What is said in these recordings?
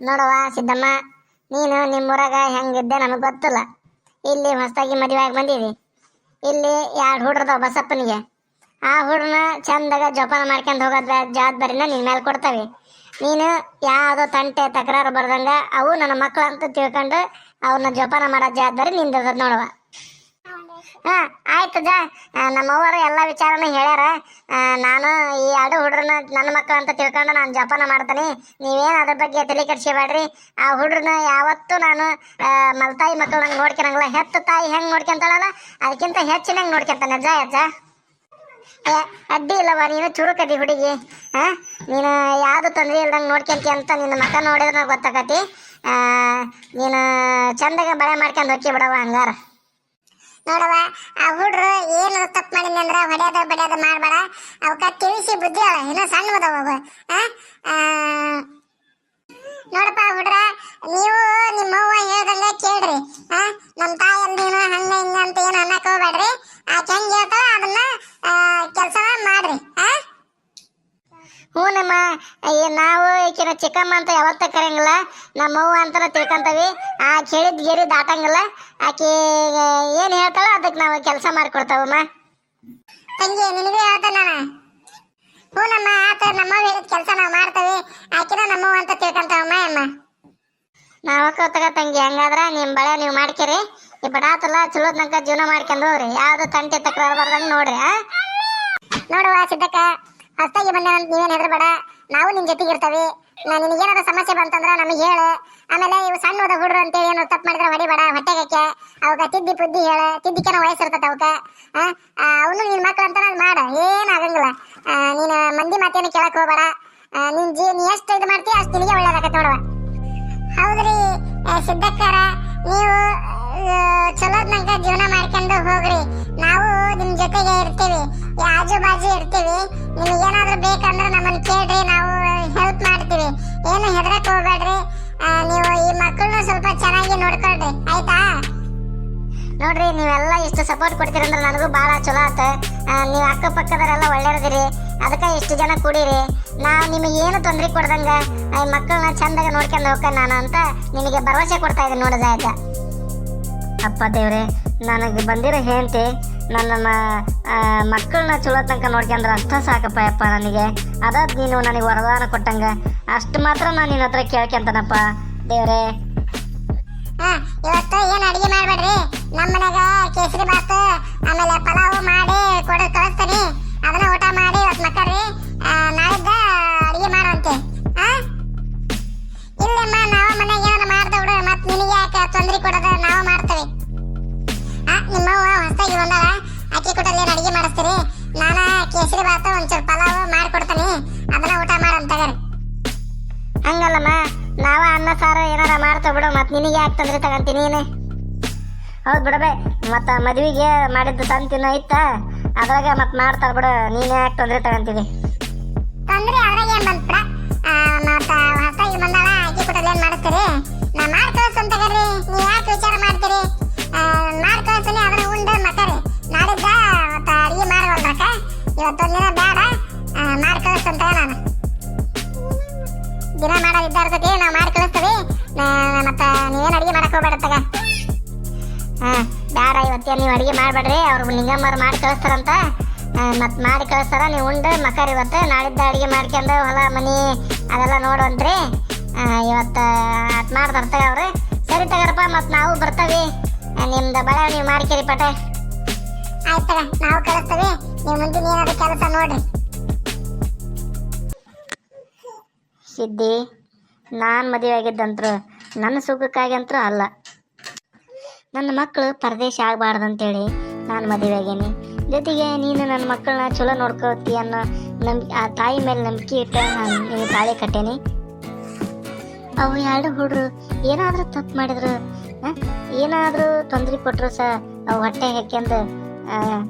ನೋಡವ್ವ ಸಿದ್ದಮ್ಮ, ನೀನು ನಿಮ್ಮೂರಾಗ ಹೆಂಗಿದ್ದೆ ನಮಗೆ ಗೊತ್ತಿಲ್ಲ. ಇಲ್ಲಿ ಹೊಸದಾಗಿ ಮದುವೆ ಆಗಿ ಬಂದೀವಿ ಇಲ್ಲಿ ಎರಡು ಹುಡ್ರದವ ಬಸಪ್ಪನಿಗೆ. ಆ ಹುಡ್ರನ್ನ ಚಂದಾಗ ಜೋಪಾನ ಮಾಡ್ಕೊಂಡು ಹೋಗೋದ ಜವಾಬ್ದಾರಿನ ನಿನ್ನ ಮೇಲೆ ಕೊಡ್ತಾವೆ. ನೀನು ಯಾವುದೋ ತಂಟೆ, ತಕರಾರು ಬರ್ದಂಗ ಅವು ನನ್ನ ಮಕ್ಕಳು ಅಂತ ತಿಳ್ಕೊಂಡು ಅವ್ರನ್ನ ಜೋಪಾನ ಮಾಡೋ ಜವಾಬ್ದಾರಿ ನಿಂದದ ನೋಡವ ಹಾ ಆಯ್ತು ಜಾ ನಮ್ಮವರ ಎಲ್ಲ ವಿಚಾರನ ಹೇಳ್ಯಾರ. ನಾನು ಈ ಎರಡು ಹುಡ್ರನ್ನ ನನ್ನ ಮಕ್ಕಳು ಅಂತ ತಿಳ್ಕೊಂಡು ನಾನು ಜೋಪಾನ ಮಾಡ್ತೀನಿ. ನೀವೇನು ಅದ್ರ ಬಗ್ಗೆ ತಲೆ ಕೆಡಿಸ್ಕೋಬೇಡ್ರಿ. ಆ ಹುಡ್ರನ್ನ ಯಾವತ್ತೂ ನಾನು ಆ, ಮಕ್ಕಳು ನಂಗೆ ನೋಡ್ಕೊಳಂಗಿಲ್ಲ. ಹೆತ್ತು ತಾಯಿ ಹೆಂಗೆ ನೋಡ್ಕೊಂತಾಳಲ್ಲ ಅದಕ್ಕಿಂತ ಹೆಚ್ಚಿನಂಗೆ ನೋಡ್ಕೊಂತಾನೆ ಅಜ್ಜ ಅಜ್ಜ. ಅಡ್ಡಿ ಇಲ್ಲವ ನೀನು ಚುರುಕದಿ ಹುಡುಗಿ. ಹಾಂ ನೀನು ಯಾವುದು ತೊಂದರೆ ಇಲ್ದಂಗೆ ನೋಡ್ಕೊಂತಿ ಅಂತ ನಿನ್ನ ಮಕ್ಕ ನೋಡಿದ್ರೆ ಗೊತ್ತಾಗತಿ ಆ, ನೀನು ಚಂದಾಗ ಬಳೆ ಮಾಡ್ಕೊಂಡು ಹೊಕ್ಕಿ ಬಿಡವ ಹಂಗಾರ. ನೋಡವ ಆ ಹುಡ್ರು ಏನು ತಪ್ಪು ಮಾಡಿದ್ನಿ ಅಂದ್ರೆ ಹೊಡೆಯೋದು ಬಡಿಯೋದು ಮಾಡಬೇಡ. ಅವಕ್ಕ ತಿಳಿಸಿ ಬುದ್ಧಿ ಅವ ಏನೋ ಸಣ್ಣ ಅದಾವ? ಆ, ನೋಡಪ್ಪ ಹುಡ್ರ ನೀವು ನಿಮ್ಮವ್ವ ಹೇಳ್ದಂಗ ಕೇಳ್ರಿ. ಆ? ನಮ್ಮ ತಾಯಿ ನೀನು ಹಂಗ ಹಿಂಗ ಅಂತ ಏನು ಅನ್ನಕ್ ಹೋಗ್ಬೇಡ್ರಿ. ಆಕೆ ಹೆಂಗ್ ಹೇಳ್ತಾಳ ಅದನ್ನ ಕೆಲಸ ಮಾಡ್ರಿ. ಆ? ಹ್ಞೂ ಏ ನಾವು ಈಕಿನ ಚಿಕ್ಕಮ್ಮ ಅಂತ ಯಾವತ್ತ ಕರೆಯಂಗಿಲ್ಲ. ನಮ್ಮವ್ವ ಅಂತಾನ ತಿಳ್ಕೊಂತವಿ. ಆ ಕೇಳಿದ ಗೆರಿ ದಾಟಂಗಿಲ್ಲ. ಆಕೆ ಏನು ಹೇಳ್ತಾಳೋ ಅದಕ್ಕೆ ನಾವು ಕೆಲಸ ಮಾಡಿಕೊಡ್ತಾವಮ್ಮ. ತಂಗಿ ನಿನಗೂ ಹೇಳ್ತಾನೆ ನಾನು. ಹ್ಞೂ ನಮ್ಮ ಆತ ನಮ್ಮವ್ವ ಹೇಳಿದ ಕೆಲಸ ನಾವು ಮಾಡ್ತೇವೆ. ಆಕಿನ ನಮ್ಮವ್ವ ಅಂತ ತಿಳ್ಕೊಂತಾವಮ್ಮ ಅಮ್ಮ. ನಾವು ತಗ ತಂಗಿ? ಹಂಗಾದ್ರ ನಿಮ್ಮ ಬಳೆ ನೀವು ಮಾಡ್ಕೇರಿ. ಈ ಬಡಾತಲ್ಲ ಚಲೋ ತನಕ ಜೀವನ ಮಾಡ್ಕೊಂಡು ಹೋಗ್ರಿ. ಯಾವ್ದು ತಂಟೆ ತಕ್ಕ ಬರ್ದಂಗೆ ನೋಡ್ರಿ ನೋಡುವ ಸಿದ್ದಕ್ಕ ಹೊಸ್ತಾಗಿ ಅಂತ ನೀವೇನು ಹೆದರ್ಬೇಡ. ನಾವು ನಿನ್ ಜೊತೆಗೆ ಇರ್ತೇವೆ. ನಾನು ಏನಾದ್ರೂ ಸಮಸ್ಯೆ ಬಂತಂದ್ರ ನಮಗೆ ಹೇಳು. ಆಮೇಲೆ ಇವು ಸಣ್ಣ ಹೋದ ಹುಡ್ರು ಅಂತೇಳಿ ಏನು ತಪ್ಪು ಮಾಡಿದ್ರೆ ಹೊಡಿಬೇಡ, ಹೊಟ್ಟೆಗಕ್ಕೆ. ಅವಾಗ ತಿದ್ದಿ ಬುದ್ಧಿ ಹೇಳ. ತಿದ್ದಿಕೆನ ವಯಸ್ಸಿರ್ತದ ಆ ಅವನು ನಿನ್ನ ಮಕ್ಕಳು ಅಂತ ನಾನು ಮಾಡ. ಏನಾಗಂಗಿಲ್ಲ ನೀನು ಮಂದಿ ಮಾತೇನು ಕೇಳಕ್ ಹೋಗ್ಬೇಡ. ನಿನ್ ಜೀ, ನೀ ಎಷ್ಟು ಇದು ಮಾಡ್ತೀಯ ಅಷ್ಟು ನಿನಗೆ ಒಳ್ಳೇದಾಗತ್ತೆ ನೋಡುವ ಹೌದ್ರಿ ಸಿದ್ದಕ್ಕಾರ ನೀವು ಚಲೋದ್ನಂಗ ಜೀವನ ಮಾಡ್ಕೊಂಡು ಹೋಗ್ರಿ. ನಾವು ನಿಮ್ ಜೊತೆಗೆ ಇರ್ತೀವಿ. ಆಜು ಬಾಜು ಇರ್ತೀವಿ. ನಿಮ್ಗೆ ಏನಾದ್ರೂ ಬೇಕಂದ್ರೆ ನಮ್ಮನ್ನ ಕೇಳ್ರಿ, ನಾವು ಹೆಲ್ಪ್ ಮಾಡ್ತೀವಿ. ಏನು ಹೆದರಕ್ ಹೋಗ್ಬೇಡ್ರಿ. ನೀವು ಈ ಮಕ್ಕಳನ್ನ ಸ್ವಲ್ಪ ಚೆನ್ನಾಗಿ ನೋಡ್ಕೊಳ್ರಿ. ಆಯ್ತಾ? ನೋಡ್ರಿ, ನೀವೆಲ್ಲ ಇಷ್ಟು ಸಪೋರ್ಟ್ ಕೊಡ್ತೀರಂದ್ರೆ ನನಗೂ ಭಾಳ ಚಲೋ ಆತ. ನೀವು ಅಕ್ಕಪಕ್ಕದವರೆಲ್ಲ ಒಳ್ಳೆಯದಿರಿ ಅದಕ್ಕೆ ಇಷ್ಟು ಜನ ಕೂಡಿರಿ. ನಾವು ನಿಮಗೆ ಏನು ತೊಂದರೆ ಕೊಡ್ದಂಗೆ ಮಕ್ಕಳನ್ನ ಚಂದಾಗ ನೋಡ್ಕೊಂಡು ಹೋಗ್ಕ ನಾನು ಅಂತ ನಿಮಗೆ ಭರವಸೆ ಕೊಡ್ತಾ ಇದ್ದೀನಿ ನೋಡಿದ ಆಯ್ತಾ ಅಪ್ಪ ದೇವ್ರೆ, ನನಗೆ ಬಂದಿರೋ ಹೆಂಡತಿ ನನ್ನ ಮಕ್ಕಳನ್ನ ಚಲೋ ತನಕ ನೋಡ್ಕೊಂಡ್ರೆ ಅಷ್ಟ ಸಾಕಪ್ಪ ಅಪ್ಪ ನನಗೆ. ಅದಾದ ನೀನು ನನಗೆ ವರದಾನ ಕೊಟ್ಟಂಗ. ಅಷ್ಟು ಮಾತ್ರ ನಾನು ನಿನ್ನ ಹತ್ರ ಕೇಳ್ಕೊಂತಾನಪ್ಪ ದೇವ್ರೆ. ಇವತ್ತು ಏನು ಅಡಿಗೆ ಮಾಡ್ಬೇಡ್ರಿ? ನಿನಗೆ ತಗೊಂತೀನಿ ನೀನು? ಹೌದು ಬಿಡಬೇ ಮತ್ತೆ ಮದುವೆಗೆ ಮಾಡಿದ್ದು ತಂತಿನ ಇತ್ತ ಅದ್ರಾಗ ಮತ್ತೆ ಮಾಡ್ತಾರ ಬಿಡು ನೀನೇ ಯಾಕೆ ತೊಂದರೆ ತಗೊಂತೀನಿ ತೊಂದರೆ ಅದ್ರಾಗ ಏನು ಬಂತ ಮತ್ತು ಹೊಸದಾಗಿ ಬಂದಾಳ ಅಕ್ಕಿ ಕೊಟ್ಟಲ್ಲಿ ಏನು ಮಾಡ್ತೀರಿ? ನಾ ಮಾಡಿ ಕಳ್ಸಂತ ತಗರಿ ನೀ ಯಾಕೆ ವಿಚಾರ ಮಾಡ್ತೀರಿ? ಮಾಡಿ ಕಳ್ಸ್ತೀನಿ ಅದನ್ನ ಉಂಡು ಮಕ್ಕರಿ ನಾಡಿದ್ದ ಮತ್ತು ಅಡಿಗೆ ಮಾಡವಲ್ರಕ್ಕ ಇವತ್ತೊಂದು ದಿನ ಬೇಡ ಮಾಡಿ ಕಳಿಸ್ತಂತ ನಾನು. ದಿನ ಮಾಡೋದು ಇದ್ದ ಇರ್ತೈತಿ ನಾವು ಮಾಡಿ ಕಳಿಸ್ತೀವಿ ಅಡಿಗೆ ಮಾಡಕ್ ಹೋಗ್ಬೇಡ ತಗ. ಹಾ ಬೇಡ ಇವತ್ತೇ ನೀವು ಅಡಿಗೆ ಮಾಡಬೇಡ್ರಿ ಅವ್ರು ನಿಂಗಮ್ಮರು ಮಾಡಿ ಕಳಿಸ್ತಾರಂತ. ಮತ್ತೆ ಮಾಡಿ ಕಳಿಸ್ತಾರ ನೀವು ಉಂಡು ಮಕ್ಕರ್ ಇವತ್ತು ನಾಳಿದ್ದ ಅಡಿಗೆ ಮಾಡ್ಕೊಂಡು ಹೊಲ ಮನಿ ಅದೆಲ್ಲ ನೋಡುವಂತ್ರಿ ಇವತ್ತು ಅಟ್ ಮಾಡ್ತಾರ ತಗ ಅವ್ರು. ಸರಿ ತಗರಪ್ಪ ಮತ್ತು ನಾವು ಬರ್ತವಿ. ನಿಮ್ದ ನಿಮ್ದು ಬಳೆ ನೀವು ಮಾಡ್ಕೇರಿ ಪಟ. ಆಯ್ತು ತಗ ನಾವು ಕಳಿಸ್ತೀವಿ. ನೀವು ಮುಂದಿನ ಏನಾದ್ರು ಕೆಲಸ ನೋಡ್ರಿ. ಸಿದ್ದಿ ನಾನು ಮದುವೆ ಆಗಿದ್ದಂತ್ರು ನನ್ನ ಸುಖಕ್ಕಾಗಿ ಅಲ್ಲ. ನನ್ನ ಮಕ್ಕಳು ಪರದೇಶ ಆಗಬಾರ್ದಂತೇಳಿ ನಾನು ಮದುವೆ ಆಗೇನಿ. ಜೊತೆಗೆ ನೀನು ನನ್ನ ಮಕ್ಕಳನ್ನ ಚಲೋ ನೋಡ್ಕೋತಿ ಅನ್ನೋ ನಂಬಿ, ಆ ತಾಯಿ ಮೇಲೆ ನಂಬಿಕೆ ಇಟ್ಟು ನಾನು ತಾಳಿ ಕಟ್ಟೇನಿ. ಅವು ಎರಡು ಹುಡ್ರು ಏನಾದರೂ ತಪ್ಪು ಮಾಡಿದ್ರು ಏನಾದರೂ ತೊಂದರೆ ಕೊಟ್ಟರು ಸಹ ಅವು ಹೊಟ್ಟೆ ಹಾಕ್ಯಂದು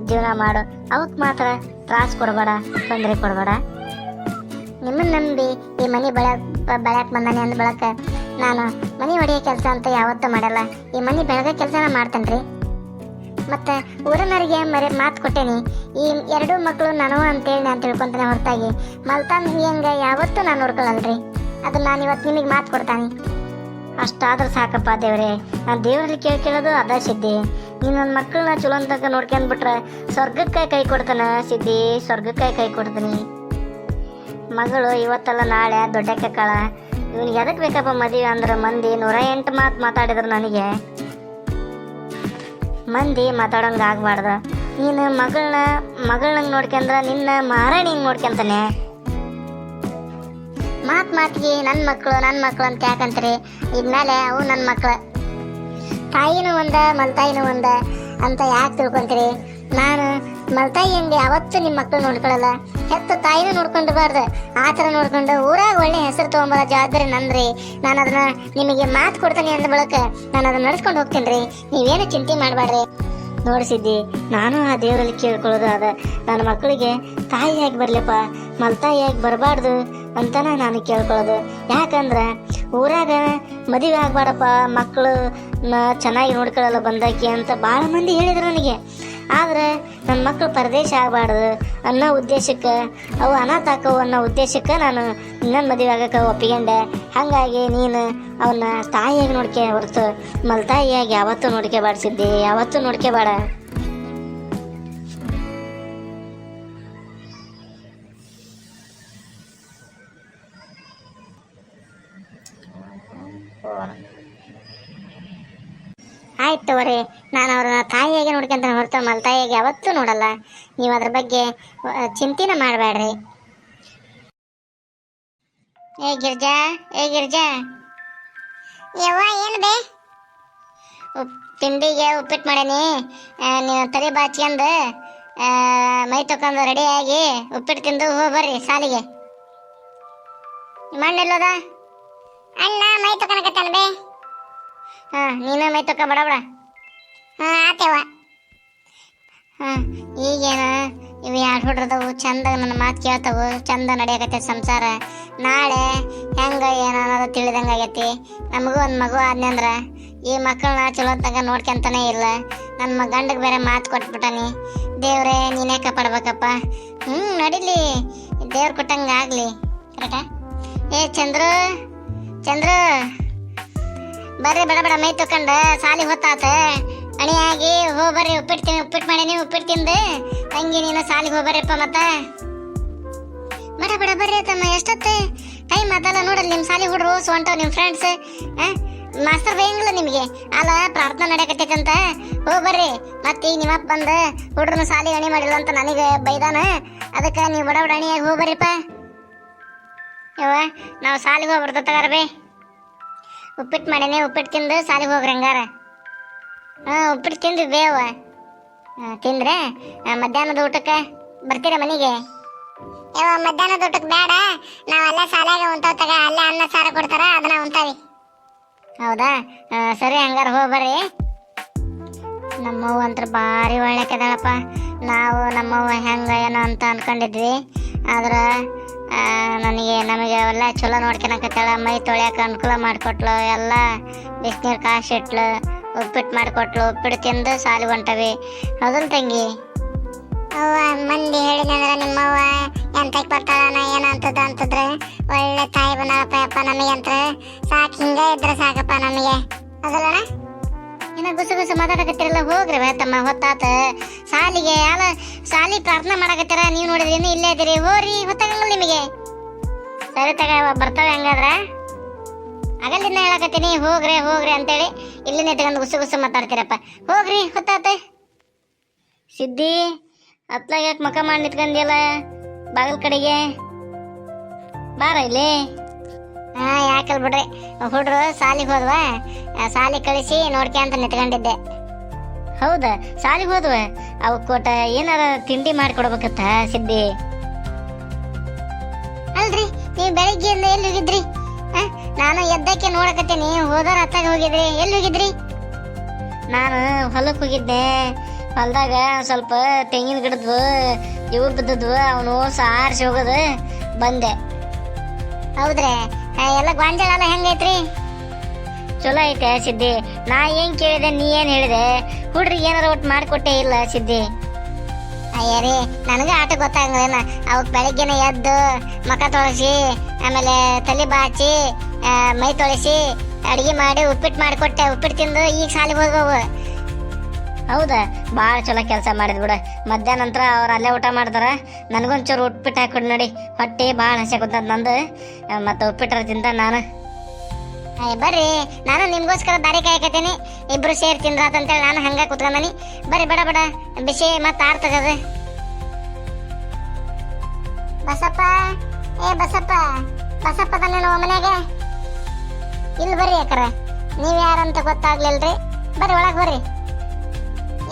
ಜೀವನ ಮಾಡು. ಅವಕ್ಕೆ ಮಾತ್ರ ತ್ರಾಸು ಕೊಡಬೇಡ, ತೊಂದರೆ ಕೊಡಬೇಡ. ನಿಮ್ಮನ್ನು ನಂಬಿ ಈ ಮನೆ ಬೆಳ ಬೆಳ್ಯಾಕ ಬಂದಾನೆ ಅಂದ ಬಳಕ ನಾನು ಮನೆ ಹೊಡೆಯೋ ಕೆಲಸ ಅಂತ ಯಾವತ್ತೂ ಮಾಡಲ್ಲ. ಈ ಮನೆ ಬೆಳಗೋ ಕೆಲಸನ ಮಾಡ್ತೇನ್ರಿ. ಮತ್ತೆ ಊರನರಿಗೆ ಮರೆ ಮಾತು ಕೊಟ್ಟೇನಿ. ಈ ಎರಡೂ ಮಕ್ಕಳು ನಾನು ಅಂತೇಳಿ ನಾನು ತಿಳ್ಕೊತಾನೆ ಹೊರತಾಗಿ. ಮಲ್ತಾನ್ ಹಿಂಗೆ? ಯಾವತ್ತೂ ನಾನು ನೋಡ್ಕೊಳ್ಳಲ್ಲ ರೀ ಅದು ನಾನು ಇವತ್ತು ನಿಮಗೆ ಮಾತು ಕೊಡ್ತಾನೆ. ಅಷ್ಟಾದ್ರೂ ಸಾಕಪ್ಪ ದೇವ್ರೆ. ನಾನು ದೇವರಲ್ಲಿ ಕೇಳ್ಕೊಳ್ಳೋದು ಅದ ಸಿದ್ಧಿ. ನೀನು ನನ್ನ ಮಕ್ಕಳನ್ನ ಚಲೋ ಅಂತ ನೋಡ್ಕೊಂಡ್ಬಿಟ್ರೆ ಸ್ವರ್ಗಕ್ಕೆ ಕೈ ಕೊಡ್ತಾನೆ ಸಿದ್ಧಿ. ಸ್ವರ್ಗಕ್ಕೆ ಕೈ ಕೊಡ್ತೀನಿ. ಮಗಳು ಇವತ್ತಲ್ಲ ನಾಳೆ ದೊಡ್ಡಕ್ಕೆ ಕಾಳ ಇವನಿಗೆ ಎದಕ್ಕೆ ಬೇಕಪ್ಪ ಮದುವೆ ಅಂದ್ರೆ ಮಂದಿ? ನೂರ ಎಂಟು ಮಾತು ಮಾತಾಡಿದ್ರು ನನಗೆ. ಮಂದಿ ಮಾತಾಡೋಂಗೆ ಆಗ್ಬಾರ್ದು. ನೀನು ಮಗಳನ್ನ ಮಗಳನ್ನ ನೋಡ್ಕೊಂಡ್ರ ನಿನ್ನ ಮಹಾರಾಣಿ ಹಿಂಗೆ ನೋಡ್ಕೊಂತಾನೆ ಮಾತು ಮಾತಿಗೆ ನನ್ನ ಮಕ್ಕಳು ನನ್ನ ಮಕ್ಕಳು ಅಂತ ಯಾಕಂತ್ರಿ ಇದ್ಮೇಲೆ ಅವು ನನ್ನ ಮಕ್ಕಳು ತಾಯಿನೂ ಒಂದ ಮಲ್ತಾಯಿನೂ ಒಂದ ಅಂತ ಯಾಕೆ ತಿಳ್ಕೊಂತೀರಿ? ನಾನು ಮಲ್ತಾಯಿ ಹಿಂಗೆ ಅವತ್ತು ನಿಮ್ಮ ಮಕ್ಕಳು ನೋಡ್ಕೊಳಲ್ಲ? ಹೆತ್ತ ತಾಯಿನೂ ನೋಡ್ಕೊಂಡ್ಬಾರ್ದು ಆ ಥರ ನೋಡ್ಕೊಂಡು ಊರಾಗ ಒಳ್ಳೆ ಹೆಸರು ತೊಗೊಂಬರೋ ಜವಾಬ್ದಾರಿ ನಂದ್ರಿ. ನಾನು ಅದನ್ನ ನಿಮಗೆ ಮಾತು ಕೊಡ್ತೀನಿ ಅಂದ ಬಳಕ ನಾನು ಅದನ್ನ ನಡ್ಸ್ಕೊಂಡು ಹೋಗ್ತೀನಿ ನೀವೇನು ಚಿಂತೆ ಮಾಡಬೇಡ್ರಿ ನೋಡಿಸಿದ್ದಿ ನಾನು ಆ ದೇವರಲ್ಲಿ ಕೇಳ್ಕೊಳ್ಳೋದು ಅದ. ನನ್ನ ಮಕ್ಕಳಿಗೆ ತಾಯಿಯಾಗಿ ಬರ್ಲಪ್ಪ? ಮಲ್ತಾಯಿಯಾಗಿ ಬರಬಾರ್ದು ಅಂತನ ನಾನು ಕೇಳ್ಕೊಳ್ಳೋದು. ಯಾಕಂದ್ರೆ ಊರಾಗ ಮದುವೆ ಆಗ್ಬಾರಪ್ಪ ಮಕ್ಕಳು ಚೆನ್ನಾಗಿ ನೋಡ್ಕೊಳ್ಳಲ್ಲ ಬಂದಾಕಿ ಅಂತ ಭಾಳ ಮಂದಿ ಹೇಳಿದ್ರು ನನಗೆ. ಆದ್ರೆ ನನ್ನ ಮಕ್ಕಳು ಪರದೇಶ ಆಗಬಾರ್ದು ಅನ್ನೋ ಉದ್ದೇಶಕ್ಕೆ, ಅವು ಅನಾಥ ಆಕವು ಅನ್ನೋ ಉದ್ದೇಶಕ್ಕೆ ನಾನು ನನ್ನ ಮದುವೆ ಆಗಕ್ಕೆ ಒಪ್ಪಿಕೊಂಡೆ. ಹಾಗಾಗಿ ನೀನು ಅವನ್ನ ತಾಯಿಯಾಗಿ ನೋಡ್ಕೆ ಹೊರತು, ಮಲ್ತಾಯಿಯಾಗಿ ಯಾವತ್ತೂ ನೋಡ್ಕೋಬಾಡ್ಸಿದ್ದೆ ಯಾವತ್ತೂ ನೋಡ್ಕೋಬೇಡ ಆಯ್ತು ತಗೋರಿ. ನಾನು ಅವ್ರನ್ನ ತಾಯಿಯಾಗೆ ನೋಡ್ಕೊಂತ ಹೊರತು ಮಲ್ತಾಯಿಯಾಗಿ ಯಾವತ್ತೂ ನೋಡಲ್ಲ. ನೀವು ಅದ್ರ ಬಗ್ಗೆ ಚಿಂತೆನ ಮಾಡಬೇಡ್ರಿ. ಏ ಗಿರ್ಜಾ ಏ ಗಿರ್ಜಾ. ಯವ್ವ, ಏನು ಬೇ? ಉಪ್, ತಿಂಡಿಗೆ ಉಪ್ಪಿಟ್ಟು ಮಾಡೀನಿ. ನೀವು ತಲೆ ಬಾಚ್ಕೊಂಡು ಮೈ ತೊಕೊಂಡು ರೆಡಿಯಾಗಿ ಉಪ್ಪಿಟ್ಟು ತಿಂದು ಹೋಗಿ ಬರ್ರಿ ಸಾಲಿಗೆ. ಅಣ್ಣ ಅಣ್ಣ, ಮೈ ತಕೊಳಕತ್ತಾನ ಬೇ? ಹಾಂ, ನೀನು ಮೈ ಬಡ ಬಡ. ಹಾ ಆತೇವ ಈಗೇನ ಇವು ಎರಡು ಹುಡ್ರದವು? ಚಂದ ನನ್ನ ಮಾತು ಕೇಳ್ತಾವು. ಚಂದ ನಡೆಯಕತ್ತೈತಿ ಸಂಸಾರ. ನಾಳೆ ಹೆಂಗ ಏನ ಅನ್ನೋದು ತಿಳಿದಂಗೆ ಆಗೈತಿ. ನಮಗೂ ಒಂದು ಮಗು ಆದ್ನಂದ್ರ ಈ ಮಕ್ಕಳನ್ನ ಚಲೋ ತಗ ನೋಡ್ಕೊಂತಾನೆ ಇಲ್ಲ. ನನ್ನ ಗಂಡಗೆ ಬೇರೆ ಮಾತು ಕೊಟ್ಬಿಟ್ಟಾನಿ. ದೇವ್ರೇ, ನೀನೇ ಕಾಪಾಡ್ಬೇಕಪ್ಪ. ಹ್ಞೂ ನಡಿಲಿ. ದೇವ್ರು ಕೊಟ್ಟಂಗೆ ಆಗಲಿ. ಕರೆಕ್ಟಾ? ಏ, ಚಂದ್ರು ಚಂದ್ರು. ಬರ್ರಿ, ಬೇಡ ಬೇಡ, ಮೈ ತಕೊಂಡ ಸಾಲಿ ಹೊತ್ತಾತ. ಅಣಿಯಾಗಿ ಹೋ ಬರ್ರಿ ಉಪ್ಪಿಟ್ಟು ಉಪ್ಪಿಟ್ಟು ಮಾಡೀನಿ ಉಪ್ಪಿಟ್ಟು ತಿಂದು, ತಂಗಿ ನೀನು ಸಾಲಿಗೆ ಹೋಗ್ಬರ್ರಿಪ್ಪ ಮತ್ತ. ಬೇಡ ಬೇಡ, ಬರ್ರಿ ತಮ್ಮ ಎಷ್ಟೊತ್ತೆ? ಟೈಮ್ ಅದಲ್ಲ ನೋಡಲ್ಲ ನಿಮ್ಮ ಸಾಲಿ ಹುಡ್ರು ಹೊಂಟವ್ ನಿಮ್ಮ ಫ್ರೆಂಡ್ಸ್ ಮಾಸ್ತರ್ ಬೇಯಂಗಿಲ್ಲ ನಿಮಗೆ. ಅಲ್ಲ, ಪ್ರಾರ್ಥನೆ ನಡೆಯಕತ್ತೈತೆ ಅಂತ ಹೋಗ್ ಬರ್ರಿ ಮತ್ತೆ ಈಗ ನಿಮ್ಮಪ್ಪ ಬಂದು ಹುಡ್ರನ್ನ ಸಾಲಿ ಅಣಿ ಮಾಡಿಲ್ಲ ಅಂತ ನನಗೆ ಬೈದಾನ. ಅದಕ್ಕೆ ನೀವು ಬಡ ಬಡ ಅಣಿಯಾಗಿ ಹೋಗಿ ಬರ್ರಿಪ್ಪ ಯವ್ವ, ನಾವು ಸಾಲಿಗೆ ಹೋಗ್ಬರ್ತ ತಗಾರ ಬೇ. ಉಪ್ಪಿಟ್ಟು ಮಾಡೀನಿ ಉಪ್ಪಿಟ್ಟು ತಿಂದು ಸಾಲಿಗೆ ಹೋಗ್ರಿ ಹಂಗಾರ ಹಾಂ ಉಪ್ಪಿಟ್ಟು ತಿಂದು ಬೇವ. ತಿಂದ್ರೆ ಮಧ್ಯಾಹ್ನದ ಊಟಕ್ಕೆ ಬರ್ತೀರಾ ಮನೆಗೆ? ಯಾವ ಮಧ್ಯಾಹ್ನದ ಊಟಕ್ಕೆ ಬೇಡ ನಾವೆಲ್ಲ ಅಲ್ಲೇ ಸಾಲಾಗ ತಗ ಅಲ್ಲೇ ಅನ್ನ ಸಾರ ಕೊಡ್ತಾರ ಅದನ್ನ ಉಂತಾವಿ. ಹೌದಾ? ಸರಿ ಹಂಗಾರ ಹೋಗ್ಬರ್ರಿ ನಮ್ಮವ್ವ ಅಂತ್ರ ಭಾರಿ ಒಳ್ಳೆಕದಾಳಪ್ಪ. ನಾವು ನಮ್ಮವ್ವ ಹೆಂಗ ಏನೋ ಅಂತ ಅನ್ಕೊಂಡಿದ್ವಿ. ಆದ್ರೆ ನನಗೆ, ನಮಗೆ ಎಲ್ಲ ಚಲೋ ನೋಡ್ಕೊಳಕತ್ತಾಳ ಮೈ ತೊಳ್ಯಾಕ ಅನುಕೂಲ ಮಾಡಿಕೊಟ್ಲು, ಎಲ್ಲ ಬಿಸಿನೀರು ಇಟ್ಲು ಉಪ್ಪಿಟ್ಟು ಮಾಡಿಕೊಟ್ಲು ಉಪ್ಪಿಟ್ಟು ತಿಂದು ಸಾಲಿ ಹೊಂಟವಿ. ಹೌದಲ್ ತಂಗಿ? ಅವ್ವ, ಮಂದಿ ಹೇಳಿದ್ರೆ ನಿಮ್ಮವ್ವ, ಎಂತಕ್ ಬರ್ತಾಳನ ಏನಂತದ್ದು ಅಂತದ ಅಂತಂದ್ರೆ, ಒಳ್ಳೆ ತಾಯಿ ಬಂದಾಳಪ್ಪ ಯಪ್ಪ ನಮಗೆ ಅಂತ. ಸಾಕು, ಹಿಂಗೆ ಇದ್ರೆ ಸಾಕಪ್ಪ ನಮಗೆ. ಅದಲ್ಲಣ್ಣ ಇನ್ನ ಗುಸು ಗುಸು ಮಾತಾಡಕತ್ತಿರಲ್ಲ, ಹೋಗ್ರಿ ತಮ್ಮ ಹೊತ್ತಾತ. ಸಾಲಿಗೆ ಅಲ್ಲ ಸಾಲಿ ಪ್ರಾರ್ಥನೆ ಮಾಡಕತ್ತಿರ, ನೀವು ನೋಡಿದ್ರಿ ಇನ್ನು ಇಲ್ಲೇ ಇದ್ದೀರಿ. ಹೋರಿ ಗೊತ್ತಾಗಲ್ಲ ನಿಮಗೆ. ಸರಿ ತಗ, ಬರ್ತಾವೆ ಹೆಂಗಾದ್ರ. ಅಗಲಿಂದ ಹೇಳಕತ್ತೀನಿ, ಹೋಗ್ರಿ ಹೋಗ್ರಿ ಅಂತೇಳಿ ಇಲ್ಲಿ ನಿಂತ್ಕೊಂಡು ಗುಸು ಗುಸು ಮಾತಾಡ್ತೀರಪ್ಪ. ಹೋಗ್ರಿ, ಹೊತ್ತಾತ. ಸಿದ್ದಿ ಹತ್ಲಾಗ ಯಾಕೆ ಮುಖ ಮಾಡಿ ನಿತ್ಕೊಂಡಿಯಲ್ಲ, ಬಾಗಲ್ ಕಡೆಗೆ. ಬಾರ ಇಲ್ಲಿ. ಹಾ ಯಾಕಲ್ ಬಿಡ್ರಿ? ಹುಡ್ರು ಸಾಲಿಗೆ ಹೋದ್ವ? ಸಾಲಿ ಕಳಿಸಿ ನೋಡ್ಕ್ಯಾಂತ ನಿಂತ್ಕೊಂಡಿದ್ದೆ. ಹೌದಾ? ಸಾಲಿಗೆ ಹೋದ್ವ? ಅವು ಕೊಟ್ಟ ಏನಾರ ತಿಂಡಿ ಮಾಡಿಕೊಡ್ಬೇಕತ್ತ ಸಿದ್ದಿ? ಅಲ್ರಿ, ನೀವು ಬೆಳಿಗ್ಗೆಯಿಂದ ಎಲ್ಲಿ ಹೋಗಿದ್ರಿ? ನಾನು ಎದ್ದಕ್ಕೆ ನೋಡಕತ್ತೀನಿ. ಹೋದರ ಹತ್ತಾಗ ಹೋಗಿದ್ರಿ. ಎಲ್ಲಿ ಹೋಗಿದ್ರಿ? ನಾನು ಹೊಲಕ್ಕೆ ಹೋಗಿದ್ದೆ. ಹೊಲದಾಗ ಸ್ವಲ್ಪ ತೆಂಗಿನ ಗಿಡದ್ವು, ಇವು ಬಿದ್ದದ್ವು. ಅವನು ಸಾರಿಸಿ ಹೋಗೋದು ಬಂದೆ. ಹೌದ್ರಿ? ಎಲ್ಲ ಗೊಂಜಾಳ ಎಲ್ಲ ಹೆಂಗೈತ್ರಿ? ಚಲೋ ಐತೆ ಸಿದ್ದಿ ನಾ ಏನ್ ಕೇಳಿದೆ, ನೀ ಏನ್ ಹೇಳಿದೆ? ಹುಡ್ರಿ ಏನಾರ ಒಟ್ಟು ಮಾಡ್ಕೊಟ್ಟೆ ಇಲ್ಲ ಸಿದ್ದಿ ಅಯ್ಯ ರೀ, ನನಗೆ ಆಟ ಗೊತ್ತಾಗಂಗಿಲ್ಲ ಅವಕ್ಕೆ ಬೆಳಗ್ಗೆನೆ ಎದ್ದು ಮಕ ತೊಳಸಿ, ಆಮೇಲೆ ತಲೆ ಬಾಚಿ ಮೈ ತೊಳಸಿ, ಅಡಿಗೆ ಮಾಡಿ ಉಪ್ಪಿಟ್ಟು ಮಾಡಿಕೊಟ್ಟೆ. ಉಪ್ಪಿಟ್ಟು ತಿಂದು ಈಗ ಶಾಲೆಗೆ ಹೋಗವು ಹೌದಾ? ಭಾಳ ಚಲೋ ಕೆಲಸ ಮಾಡಿದ್ ಬಿಡ. ಮಧ್ಯಾಹ್ನ ನಂತರ ಅವ್ರು ಅಲ್ಲೇ ಊಟ ಮಾಡ್ತಾರ ನನಗೊಂಚೂರು ಉಪ್ಪಿಟ್ಟು ಹಾಕೊಡು ನೋಡಿ. ಹೊಟ್ಟೆ ಭಾಳ ಹಸೆ ನಂದು. ಮತ್ತು ಉಪ್ಪಿಟ್ಟರ ತಿಂತ ನಾನು. ಅಯ್ಯ ಬರ್ರಿ. ನಾನು ನಿಮಗೋಸ್ಕರ ದಾರಿ ಕಾಯಕತ್ತೀನಿ. ಇಬ್ರು ಸೇರಿ ತಿಂದ್ರಾತಂತೇಳಿ ನಾನು ಹಂಗ ಕುತ್ಕೊಂಡನಿ ಬರ್ರಿ, ಬಡ ಬಡ. ಬಿಸಿ ಮತ್ತೆ ಆರ್ ತಗದ ಬಸಪ್ಪ. ಏ, ಬಸಪ್ಪ. ಬಸಪ್ಪ ತಾನೇನು ಮನೆಗೆ ಇಲ್ಲಿ ಬರ್ರಿ ಯಾಕರ ನೀವು ಯಾರಂತ ಗೊತ್ತಾಗ್ಲಿಲ್ರಿ. ಬರ್ರಿ, ಒಳಗೆ ಬರ್ರಿ.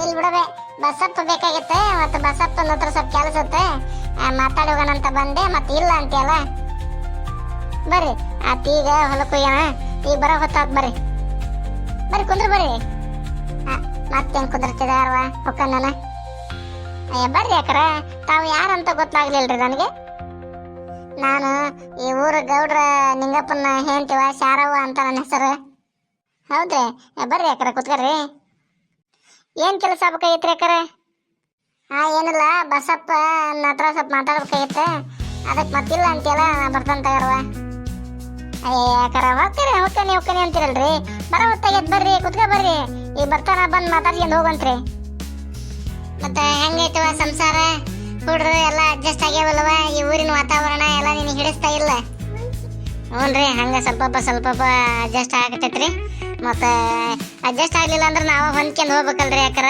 ಇಲ್ಲಿ ಬಿಡವೆ ಬಸಪ್ಪ ಬೇಕಾಗಿತ್ತೆ ಮತ್ತೆ ಬಸಪ್ಪನ ಹತ್ರ ಸ್ವಲ್ಪ ಕೆಲಸ ಇತ್ತೆ ಮಾತಾಡಿ ಹೋಗೋಣಂತ ಬಂದೆ, ಮತ್ತೆ ಇಲ್ಲ ಅಂತೀಯಲ್ಲ? ಬರ್ರಿ, ಆತ ಈಗ ಹೊಲಕ್ಕೆ ಈಗ ಬರೋ ಹೊತ್ತಾತ್ ಬರ್ರಿ. ಬರ್ರಿ, ಕುಂದ್ರ ಬರ್ರಿ. ಮತ್ತೇನು ಕುಂದಿರ್ತಿದಾರವ ಹೊಕ್ಕಣ್ಣನ ಅಯ್ಯ, ಬರ್ರಿ ಯಾಕರ ತಾವು ಯಾರಂತ ಗೊತ್ತಾಗ್ಲಿಲ್ರಿ ನನಗೆ? ನಾನು ಈ ಊರ ಗೌಡ್ರ ನಿಂಗಪ್ಪನ ಹೇಳ್ತೀವ ಶಾರವ್ವ ಅಂತ ನನ್ನ ಹೆಸರು. ಹೌದ್ರಿ? ಬರ್ರಿ ಯಾಕರ ಕುತ್ಕರ್ರಿ ಏನ್ ಕೆಲಸ ಆಗ್ಬೇಕಾಗಿತ್ರಿ ಅಕ್ಕರ ಹಾ, ಏನಿಲ್ಲ, ಬಸಪ್ಪ ಹತ್ರ ಸ್ವಲ್ಪ ಮಾತಾಡ್ಬೇಕಾಗಿತ್ತು ಅದಕ್ಕೆ ಮತ್ತಿಲ್ಲ ಅಂತೀಯಲ್ಲ, ನಾ ಬರ್ತಾನೆ ತಗರ್ವ. ಅಯ್ಯ ಯಾಕರ? ಹೋಗ್ತೀರಿ, ಹೋಗ್ತಾನೆ ಅಂತೀರಲ್ರಿ. ಬರ ಹೊತ್ತಾಗೈತೆ ಬರ್ರಿ, ಕುತ್ಕ ಬರ್ರಿ. ಈಗ ಬರ್ತಾನ, ಬಂದು ಮಾತಾಡ್ಕೊಂಡು ಹೋಗಂತ್ರಿ. ಮತ್ತೆ ಹೆಂಗೈತವ ಸಂಸಾರ? ಹುಡ್ರು ಎಲ್ಲ ಅಡ್ಜಸ್ಟ್ ಆಗ್ಯಾವಲ್ವ? ಈ ಊರಿನ ವಾತಾವರಣ ಎಲ್ಲ ನಿನಗೆ ಹಿಡಿಸ್ತಾ ಇಲ್ಲ. ಹ್ಞೂನ್ರಿ, ಹಂಗ ಸ್ವಲ್ಪ ಸ್ವಲ್ಪ ಅಡ್ಜಸ್ಟ್ ಆಗತೈತ್ರಿ. ಮತ್ತೆ ಅಡ್ಜಸ್ಟ್ ಆಗ್ಲಿಲ್ಲ ಅಂದ್ರೆ ನಾವು ಹೊಂದ್ಕೊಂಡು ಹೋಗ್ಬೇಕಲ್ರಿ ಯಾಕರ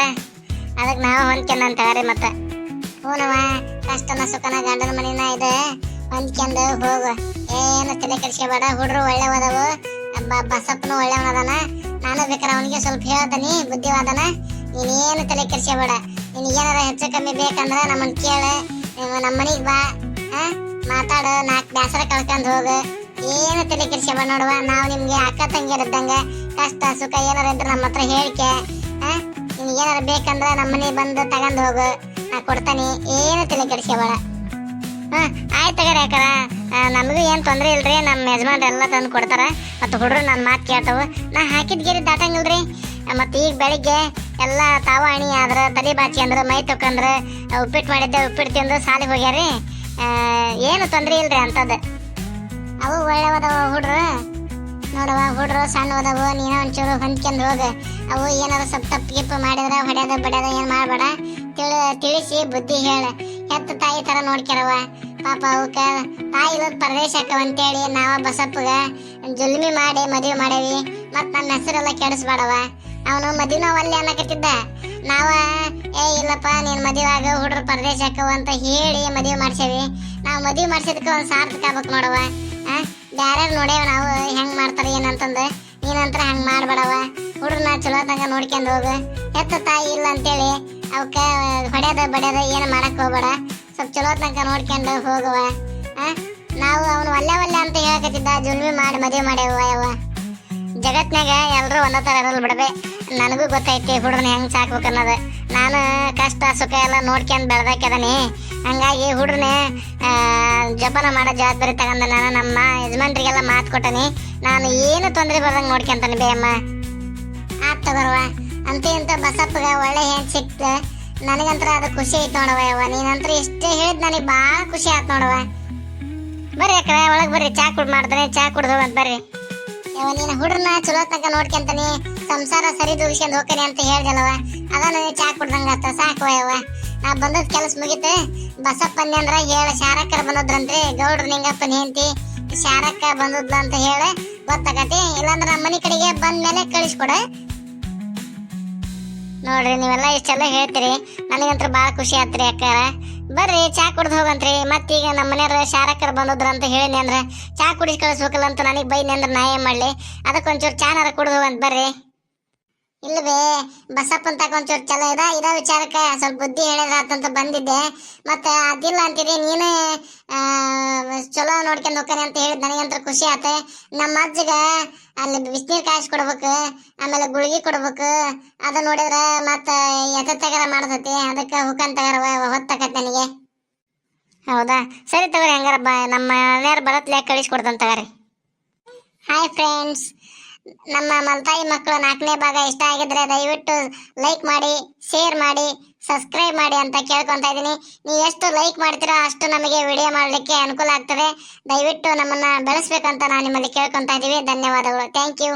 ಅದಕ್ಕೆ ನಾವು ಹೊಂದ್ಕೊಂಡು ಅಂತಾವ್ರಿ ಮತ್ತೆ. ಹೂನವ ಕಷ್ಟನ ಸುಖನ ಗಂಡನ ಮನಿನ ಇದೆ. ಹೊಂದ್ಕೊಂಡು ಹೋಗು. ಏನು ತಲೆ ಕೆಡಿಸ್ಕೋಬೇಡ, ಹುಡ್ರು ಒಳ್ಳೆವದವು. ಬಸಪ್ಪನು ಒಳ್ಳೆವನದಾನ. ನಾನು ಬೇಕಾರೆ ಅವನಿಗೆ ಸ್ವಲ್ಪ ಹೇಳ್ತಾನಿ, ಬುದ್ಧಿವಾದನ. ನೀನೇನು ತಲೆ ಕೆಡಿಸ್ಕೋಬೇಡ. ನಿನಗೇನಾರ ಹೆಚ್ಚು ಕಮ್ಮಿ ಬೇಕಂದ್ರೆ ನಮ್ಮನ್ನ ಕೇಳು. ನಮ್ಮ ಮನೆಗೆ ಬಾ. ಮಾತಾಡು ನಾಲ್ಕು ಬ್ಯಾಸರ ಕಳ್ಕೊಂಡು ಹೋಗು. ಏನು ತಲೆ ಕೆಡಿಸ್ಕೋಬೇಡ ನೋಡುವ. ನಾವು ನಿಮ್ಗೆ ಅಕ್ಕ ತಂಗಿ ಇದ್ದಂಗ ಕಷ್ಟ ಸುಖ ಏನಾರ ಇದ್ರೆ ನಮ್ಮ ಹತ್ರ ಹೇಳಿಕೆ ನಿನಗೆ ಏನಾರ ಬೇಕಂದ್ರೆ ನಮ್ಮ ಮನೆ ಬಂದು ತಗೊಂಡು ಹೋಗು. ನಾ ಕೊಡ್ತಾನೆ. ಏನು ತಲೆ ಕೆಡಿಸ್ಕೋಬೇಡ ಹಾಂ, ಆಯ್ತು ತಗೋರಿ ಯಾಕರ ನಮಗೂ ಏನು ತೊಂದರೆ ಇಲ್ರಿ. ನಮ್ಮ ಯಜಮಾನ್ರು ಎಲ್ಲ ತಂದು ಕೊಡ್ತಾರ. ಮತ್ತು ಹುಡ್ರು ನನ್ನ ಮಾತು ಕೇಳ್ತಾವೆ. ನಾ ಹಾಕಿದ ಗಿರಿ ದಾಟಂಗಿಲ್ರಿ. ಮತ್ತು ಈಗ ಬೆಳಿಗ್ಗೆ ಎಲ್ಲ ತಾವ ಅಣಿ ಆದ್ರೆ, ತಲೆ ಬಾಚಿ ಅಂದ್ರೆ, ಮೈ ತೊಕೊಂಡ್ರೆ ಉಪ್ಪಿಟ್ಟು ಮಾಡಿದ್ದೆ ಉಪ್ಪಿಟ್ಟು ತಿಂದು ಸಾಲಿಗೆ ಹೋಗ್ಯಾರಿ. ಏನು ತೊಂದರೆ ಇಲ್ರಿ ಅಂಥದ್ದು ಅವು ಒಳ್ಳೆವದವ ಹುಡ್ರು. ನೋಡವ ಹುಡ್ರು ಸಣ್ಣ ಹೋದವು, ನೀನ ಒಂಚೂರು ಹೊಂದ್ಕೊಂಡು ಹೋಗು. ಅವು ಏನಾರ ಸ್ವಲ್ಪ ತಪ್ಪು ಗಿಪ್ಪು ಮಾಡಿದ್ರೆ ಹೊಡ್ಯೋದು ಬಡ್ಯೋದು ಏನು ಮಾಡಬೇಡ. ತಿಳಿ, ತಿಳಿಸಿ, ಬುದ್ಧಿ ಹೇಳ. ಹೆತ್ತ ತಾಯಿ ಥರ ನೋಡ್ಕ್ಯಾರವ ಪಾಪ ಅವಕ್ಕ, ತಾಯಿ ಇಲ್ಲದ ಪರದೇಶ ಅಂತೇಳಿ ನಾವ ಬಸಪ್ಪಗ ಜುಲ್ಮಿ ಮಾಡಿ ಮದುವೆ ಮಾಡೇವಿ. ಮತ್ತು ನನ್ನ ಹೆಸರೆಲ್ಲ ಕೆಡಿಸ್ಬೇಡವ ಅವನು ಮದುವೆ ನಾವು ಅಲ್ಲಿ ಅನ್ನಕತ್ತಿದ್ದ. ನಾವ, ಏ, ಇಲ್ಲಪ್ಪ, ನೀನು ಮದುವೆ ಆಗ, ಹುಡ್ರು ಪರದೇಶ ಅಂತ ಹೇಳಿ ಮದುವೆ ಮಾಡ್ಸೇವಿ. ನಾವು ಮದುವೆ ಮಾಡ್ಸಿದ್ಕ ಒಂದು ಸಾರ್ಥಕ ಆಗ್ಬೇಕು ನೋಡವ ಬ್ಯಾರ್ಯಾರು ನೋಡ್ಯಾವ ನಾವು, ಹೆಂಗ್ ಮಾಡ್ತಾರ ಏನಂತಂದು ನೀನಂತರ ಹಂಗ್ ಮಾಡ್ಬೇಡವ ಹುಡ್ರನ್ನ ಚಲೋ ತಂಗ ನೋಡ್ಕೊಂಡು ಹೋಗು. ಹೆತ್ತ ತಾಯಿ ಇಲ್ಲ ಅಂತೇಳಿ ಅವಕ್ಕ ಹೊಡೆದ ಬಡ್ಯದ ಏನು ಮಾಡಕ್ ಹೋಗ್ಬೇಡ. ಸ್ವಲ್ಪ ಚಲೋ ತನಕ ನೋಡ್ಕೊಂಡು ಹೋಗುವ. ನಾವು ಅವನು ಒಲ್ಲೆ ಒಲ್ಲೆ ಅಂತ ಹೇಳಕತ್ತಿದ್ದ, ಜುಲ್ಮಿ ಮಾಡಿ ಮದುವೆ ಮಾಡ್ಯಾವ ಯಾವ ಜಗತ್ನಾಗ ಎಲ್ಲರೂ ಒಂದೇ ಥರ ಇರಲ್ ಬಿಡಬೆ. ನನಗೂ ಗೊತ್ತೈತಿ ಹುಡುಗನ ಹೆಂಗ್ ಸಾಕ್ಬೇಕು ಅನ್ನೋದು. ನಾನು ಕಷ್ಟ, ಸುಖ ಎಲ್ಲ ನೋಡ್ಕೊಂಡು ಬೆಳ್ದಾಕ್ಯದನಿ. ಹಂಗಾಗಿ ಹುಡುಗನ ಜಪನ ಮಾಡೋ ಜವಾಬ್ದಾರಿ ತಗೊಂಡ ನಾನು ನಮ್ಮ ಯಜಮಾನ್ರಿಗೆಲ್ಲ ಮಾತು ಕೊಟ್ಟನಿ. ನಾನು ಏನು ತೊಂದರೆ ಬರ್ದಂಗೆ ನೋಡ್ಕೊಂತಾನೆ ಬೇಮ್ಮ ಬರುವ ತಗೋರ್ವ. ಅಂತ ಇಂಥ ಬಸಪ್ಪಗೆ ಒಳ್ಳೆ ಹೆಂಗೆ ಸಿಕ್ತು. ನನಗಂತ್ರ ಅದು ಖುಷಿ ಐತೆ ನೋಡವ ಯವ್ವ. ನೀನಂತ್ರ ಇಷ್ಟೇ ಹೇಳಿದ್ ನನಗೆ ಭಾಳ ಖುಷಿ ಆಯ್ತು ನೋಡವ ಬರ್ರಿ ಅಕ್ಕ, ಒಳಗೆ ಬರ್ರಿ. ಚಾ ಕುಡ್ ಮಾಡ್ತಾನೆ. ಚಾ ಕುಡ್ದು ಅಂತ ಬರ್ರಿ. ಯವ್ವ, ನೀನು ಹುಡ್ರನ್ನ ಚಲೋ ತನಕ ನೋಡ್ಕೊಂತಾನೆ. ಸಂಸಾರ ಸರಿ ದೂಗಿಸ್ಕೊಂಡು ಹೋಗ್ತೀನಿ ಅಂತ ಹೇಳ್ದಲ್ಲವ ಅದನ್ನ ನನಗೆ ಚಾ ಕುಡ್ದಂಗ ಆತ, ಸಾಕು ಯವ್ವ ನಾ ಬಂದದ್ ಕೆಲಸ ಮುಗಿತು. ಬಸಪ್ಪ ಅಂದ್ರೆ ಹೇಳ ಶಾರಕ್ಕರ ಬಂದದ್ರಂತ್ರಿ, ಗೌಡ್ರ ನಿಂಗಪ್ಪನ ಹೆಂಡತಿ, ಶಾರಕ್ಕ ಬಂದದ್ಲ ಅಂತ ಹೇಳ, ಗೊತ್ತಾಗತಿ? ಇಲ್ಲಾಂದ್ರ ನಮ್ಮ ಮನೆ ಕಡೆಗೆ ಬಂದ ಮೇಲೆ ಕಳಿಸ್ಕೊಡ. ನೋಡ್ರಿ, ನೀವೆಲ್ಲ ಇಷ್ಟೆಲ್ಲ ಹೇಳ್ತೀರಿ. ನನಗಂತ್ರ ಭಾಳ ಖುಷಿ ಆತ್ರಿ ಅಕ್ಕಾರ. ಬರ್ರಿ, ಚಾ ಕುಡ್ದು ಹೋಗಂತ್ರಿ. ಮತ್ತೀಗ ನಮ್ಮ ಮನೆಯವ್ರ ಶಾರಕ್ಕರ್ ಬಂದದ್ರ ಅಂತ ಹೇಳಿನಿ ಅಂದ್ರೆ, ಚಾ ಕುಡಿಸಿ ಕಳಿಸ್ಬೇಕಲ್ಲ ಅಂತ ನನಗೆ ಬೈನಿ ಅಂದ್ರೆ ನಾ ಏನ್ ಮಾಡ್ಲಿ? ಅದಕ್ಕೆ ಒಂಚೂರು ಚಾನಾರ ಕುಡ್ದು ಹೋಗಂತ ಬರ್ರಿ. ಇಲ್ಲವೇ, ಬಸಪ್ಪನ್ ಒಂಚೂರು ಚಲೋ ಇದ. ಇದ ವಿಚಾರಕ್ಕೆ ಸ್ವಲ್ಪ ಬುದ್ಧಿ ಹೇಳಿದ್ರಾತಂತ ಬಂದಿದ್ದೆ. ಮತ್ತೆ ಅದಿಲ್ಲ ಅಂತೀರಿ, ನೀನೇ ಚಲೋ ನೋಡ್ಕೊಂಡು ಹೋಗ್ತಾನೆ ಅಂತ ಹೇಳಿದ್ ನನಗಂತೂ ಖುಷಿ ಆತ. ನಮ್ಮ ಅಜ್ಜಗ ಅಲ್ಲಿ ಬಿಸಿನೀರು ಕಾಯಿಸಿ ಕೊಡ್ಬೇಕು, ಆಮೇಲೆ ಗುಳಿಗೆ ಕೊಡ್ಬೇಕು. ನೋಡಿದ್ರೆ ಮತ್ತೆ ಮತ್ತ ತಗರ ಮಾಡ್ತೈತಿ. ಅದಕ್ಕೆ ಹುಕನ್ ತಗರ ಹೊತ್ತಕತ್ ನನಗೆ. ಹೌದಾ? ಸರಿ ತಗೋರಿ ಹಂಗಾರ ಬಾ, ನಮ್ಮ ಮನೆಯವ್ರು ಬರತ್ಲೆ ಕಳಿಸ್ಕೊಡ್ತಾನೆ ತಗೋರಿ. ಹಾಯ್ ಫ್ರೆಂಡ್ಸ್ ನಮ್ಮ ಮಲ್ತಾಯಿ ಮಕ್ಕಳು ನಾಲ್ಕನೇ ಭಾಗ ಇಷ್ಟ ಆಗಿದ್ರೆ ದಯವಿಟ್ಟು ಲೈಕ್ ಮಾಡಿ ಶೇರ್ ಮಾಡಿ ಸಬ್ಸ್ಕ್ರೈಬ್ ಮಾಡಿ ಅಂತ ಕೇಳ್ಕೊಂತ ಇದ್ದೀನಿ. ನೀವು ಎಷ್ಟು ಲೈಕ್ ಮಾಡ್ತೀರೋ ಅಷ್ಟು ನಮಗೆ ವಿಡಿಯೋ ಮಾಡಲಿಕ್ಕೆ ಅನುಕೂಲ ಆಗ್ತದೆ. ದಯವಿಟ್ಟು ನಮ್ಮನ್ನ ಬೆಳೆಸ್ಬೇಕಂತ ನಾನು ನಿಮ್ಮಲ್ಲಿ ಕೇಳ್ಕೊಂತ ಇದ್ದೀವಿ. ಧನ್ಯವಾದಗಳು. Thank you